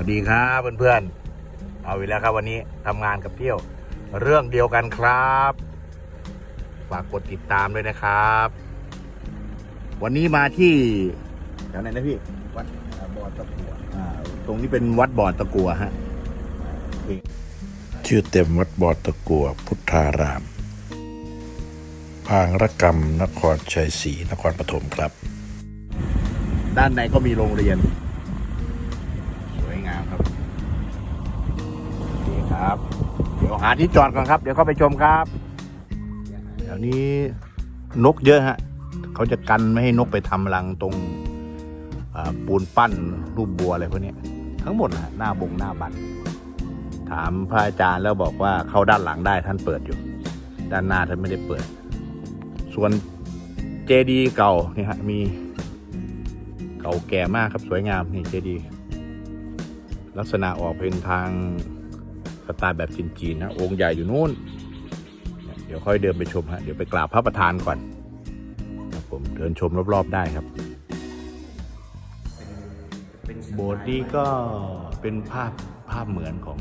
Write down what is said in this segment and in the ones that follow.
วัสดีครับเพื่อนๆ เอาอีกแล้วครับวันนี้ทำงานกับเที่ยว เรื่องเดียวกันครับ ฝากกดติดตามด้วยนะครับ วันนี้มาที่แถวไหนนะพี่ วัดบ่อตะกัวอ่าตรงนี้เป็นวัดบ่อตะกัวฮะชื่อเต็มวัดบอดตะกัวพุทธาราม พางระกรรมนครชัยศรีนครปฐมครับ ด้านในก็มีโรงเรียนาที่จอดก่อนครับ เดี๋ยวเข้าไปชมครับแถวนี้นกเยอะฮะเขาจะกันไม่ให้นกไปทำรังตรงปูนปั้นรูปบัวอะไรพวกนี้ทั้งหมดนะฮะหน้าบงหน้าบัตรถามพระอาจารย์แล้วบอกว่าเข้าด้านหลังได้ท่านเปิดอยู่ ด้านหน้าท่านไม่ได้เปิด ส่วนเจดีเก่าเนี่ยฮะมีเก่าแก่มากครับสวยงามนี่เจดีลักษณะออกเป็นทาง สไตล์แบบจีนๆนะองค์ใหญ่อยู่นู่น เดี๋ยวค่อยเดินไปชมฮะเดี๋ยวไปกราบพระประธานก่อนครับผมเดินชมรอบๆได้ครับโบสถ์นี้ก็เป็นภาพภาพเหมือนของ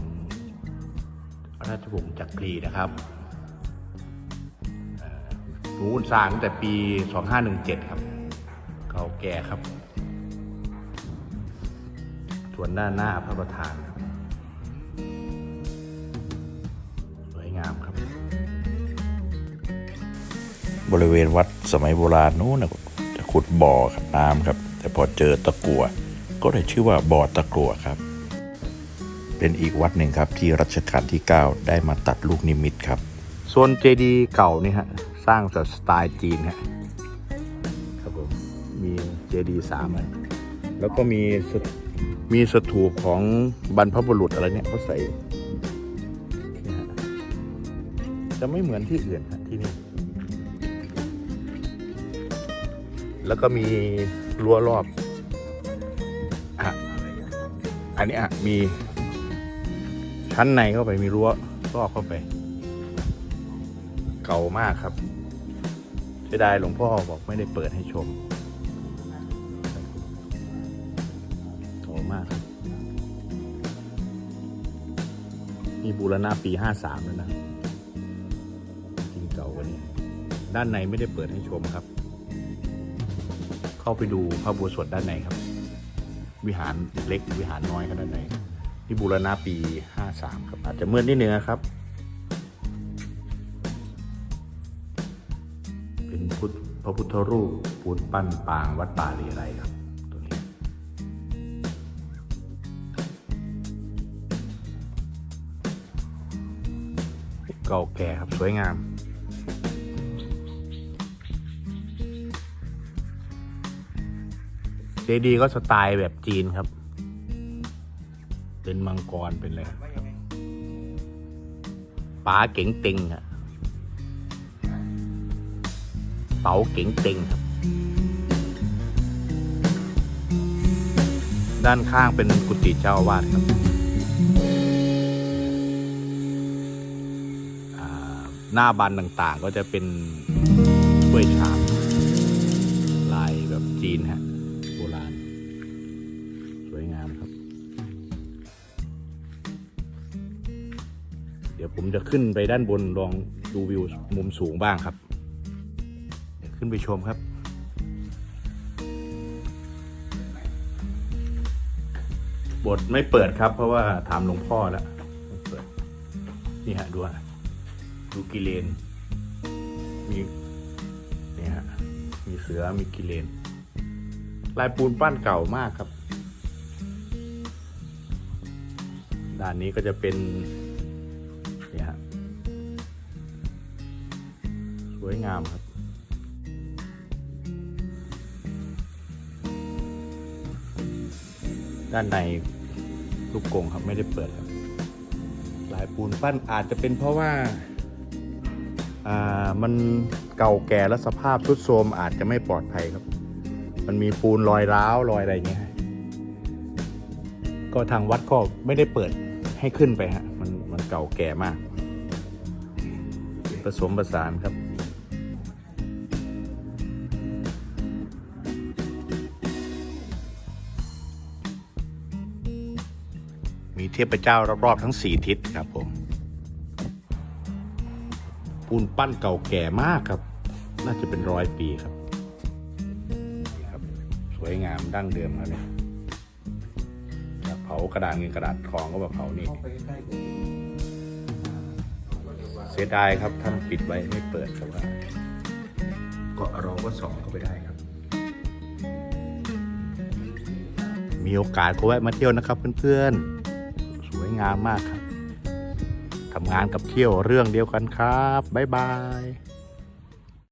ราชวงศ์จักรีนะครับเอ่อนู้นสร้างตั้งแต่ปี 2517 ครับเก่าแก่ครับ ส่วนด้านหน้าพระประธานครับ งามครับ บริเวณวัดสมัยโบราณนู้นนะจะขุดบ่อกับน้ำครับ แต่พอเจอตะกัวก็เลยชื่อว่าบ่อตะกัวครับ เป็นอีกวัดหนึ่งครับที่รัชกาลที่ 9 ได้มาตัดลูกนิมิตครับโซนเจดีย์เก่านี่ฮะสร้างแบบสไตล์จีนฮะครับผมมีเจดีย์สามอันแล้วก็มีสถมีสถูปของบรรพบุรุษอะไรเนี่ยเขาใส่ จะไม่เหมือนที่อื่นฮะที่นี่ แล้วก็มีรั้วรอบอะอันนี้อะมีชั้นในเข้าไปมีรั้วรอบเข้าไป เก่ามากครับเสียดายหลวงพ่อบอกไม่ได้เปิดให้ชมเก่ามากครับมีบูรณะปีห้าสามแล้วนะ ด้านในไม่ได้เปิดให้ชมครับ เข้าไปดูพระอุโบูสวดด้านในครับ วิหารเล็กวิหารน้อยครับด้านในที่บูรณะปีห้าสามครับ อาจจะเมื่อนิดนึงนะครับ เป็นพุทธพระพุทธรูปปูนปั้นปางวัดป่าลีไรครับตัวนี้ เก่าแก่ครับสวยงาม เจดีก็สไตล์แบบจีนครับ เป็นมังกรเป็นอะไรป๋าเก๋งเต็งอะเป๋าเก๋งเต็งครับ ด้านข้างเป็นกุฏิเจ้าอาวาสครับหน้าบันต่างๆก็จะเป็นถ้วยชามลายแบบจีนฮะ วยงามครับ เดี๋ยวผมจะขึ้นไปด้านบนลองดูวิวมุมสูงบ้างครับเดี๋ยวขึ้นไปชมครับบทไม่เปิดครับ เพราะว่าถามหลวงพ่อแล้วไม่เปิด นี่ฮะดูฮะดูกิเลน มีนี่ฮะมีเสือมีกิเลน ลายปูนปั้นเก่ามากครับ ด้านนี้ก็จะเป็นเนี่ยฮะสวยงามครับ ด้านในลูกกงครับไม่ได้เปิดครับลายปูนปั้นอาจจะเป็นเพราะว่าอ่ามันเก่าแก่และสภาพทรุดโทรมอาจจะไม่ปลอดภัยครับ มันมีปูนรอยร้าวรอยอะไรอย่างเงี้ยก็ทางวัดก็ไม่ได้เปิด ให้ขึ้นไปฮะมันมันเก่าแก่มาก ผสมผสานครับ มีเทพเจ้ารอบๆทั้งสี่ทิศครับผมปูนปั้นเก่าแก่มากครับ น่าจะเป็นร้อยปีครับนี่ครับสวยงามดั้งเดิมครับเนี่ยากระดาษเงินกระดาษทองก็แบบเผานี่เข้าไปใกล้ๆกันเสียดายครับท่านปิดไว้ไม่เปิดครับว่าก็เราก็ส่องเข้าไปได้ครับ มีโอกาสก็แวะมาเที่ยวนะครับเพื่อนๆ สวยงามมากครับทำงานกับเที่ยวเรื่องเดียวกันครับ บ๊ายบาย